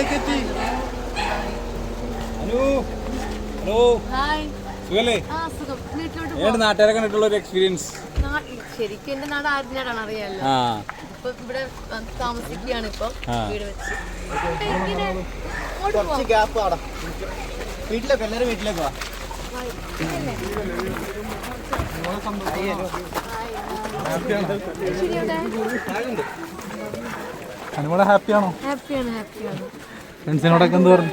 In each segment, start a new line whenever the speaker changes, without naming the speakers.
വീട്ടിലേക്ക് എത്തി.
Hello? Hello? സുഖല്ലേ? ഏത് നാട്ടുകാരെ കണ്ടിട്ടുള്ള ഒരു എക്സ്പീരിയൻസ്
ശരിക്കും എന്റെ നാട് ആദ്യനാടാണ് അറിയാലോ ഇപ്പൊ ഇവിടെ താമസിക്കുകയാണ് ഇപ്പൊ. വീട് വെച്ച്.
വീട്ടിലേക്ക് എല്ലാവരും വീട്ടിലേക്ക് വാ.
ശരി, എവിടെ?
അനുമോളെ ഹാപ്പിയാണോ?
ഹാപ്പിയാണ് ഹാപ്പിയാണ്.
ഫ്രണ്ട്സിനോടൊക്കെ എന്ത് പറഞ്ഞു?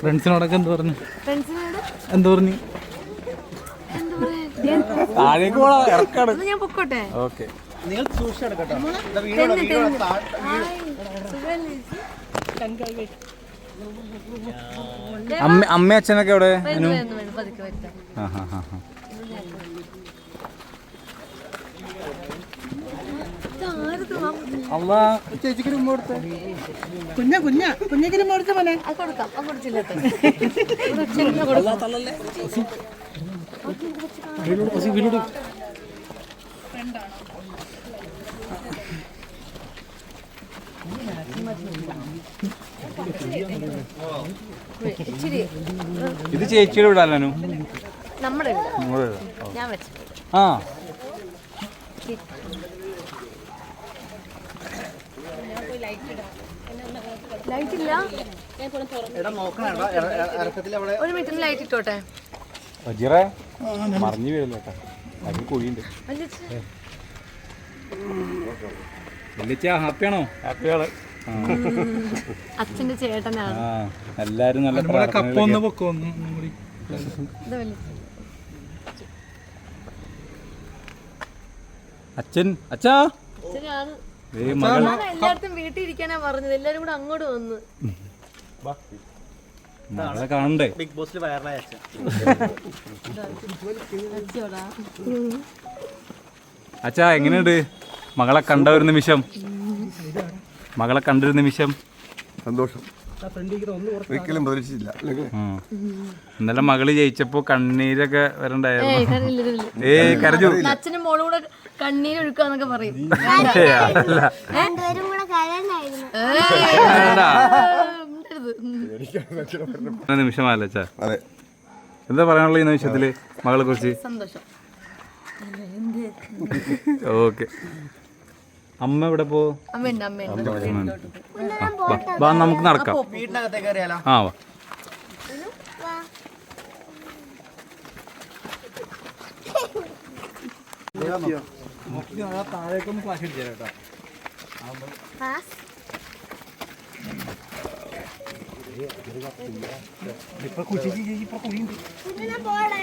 ഫ്രണ്ട്സിനോടൊക്കെ എന്ത് പറഞ്ഞു?
ഫ്രണ്ട്സിനോട്?
എന്ത് പറഞ്ഞു?
താഴേക്ക് പോടാ ഇറക്കാണ്.
ഞാൻ പൊക്കോട്ടെ?
ഓക്കെ.
നിങ്ങൾ?
അമ്മ അമ്മ അച്ഛനൊക്കെ എവിടെ? ചേച്ചിക്ക് മുമ്പ് കൊടുത്തേ.
കുഞ്ഞ കുഞ്ഞ കുഞ്ഞിക്കിന് കൊടുത്ത മോനെ.
കൊടുക്കാം കൊടുത്തില്ല
ഇത് ചേച്ചിയുടെ വിടാലു
നമ്മുടെ. ഞാൻ വെച്ചിട്ടുണ്ട്
ആ.
ലൈറ്റ് ഇല്ല? ഒരു മിനിറ്റ് ലൈറ്റ് ഇട്ടോട്ടെ?
മറിഞ്ഞു അതിന് കുഴിയുണ്ട്. ഹാപ്പിയാണോ ഹാപ്പിയാണ്
അച്ഛന്റെ ചേട്ടനാണ്.
ആ എല്ലാരും നല്ല
കൂടി.
അച്ഛൻ അച്ഛാ.
അച്ഛനാണ്. എല്ലായിടത്തും വീട്ടിൽ ഇരിക്കാനാ പറഞ്ഞത്. എല്ലാരും കൂടെ അങ്ങോട്ട് വന്ന്.
മകളെ കാണണ്ടേ?
ബിഗ് ബോസിൽ
അച്ഛോടാ
അച്ഛാ എങ്ങനെയുണ്ട്? മകളെ കണ്ട ഒരു നിമിഷം. മകളെ കണ്ടൊരു നിമിഷം.
സന്തോഷം. ഒരിക്കലും പ്രതീക്ഷിച്ചില്ല.
ഇന്നലെ മകൾ ജയിച്ചപ്പോ കണ്ണീരൊക്കെ വരണ്ടായിരുന്നു. കരഞ്ഞു.
അച്ഛനും മോളും കൂടെ കണ്ണീരൊഴുക്കാന്നൊക്കെ പറയും.
നിമിഷം
അതെ.
എന്താ പറയാനുള്ള ഈ നിമിഷത്തിൽ മകളെ കുറിച്ച്?
സന്തോഷം.
ഓക്കെ. അമ്മ എവിടെ പോ?
അമ്മയുണ്ട് അമ്മയുണ്ട്.
വാ, വാ നമുക്ക് നടക്കാം.
വീടിനകത്തേക്ക് കയറിയാലോ?
ആ വാ.
കുഞ്ഞിനെ പോടെ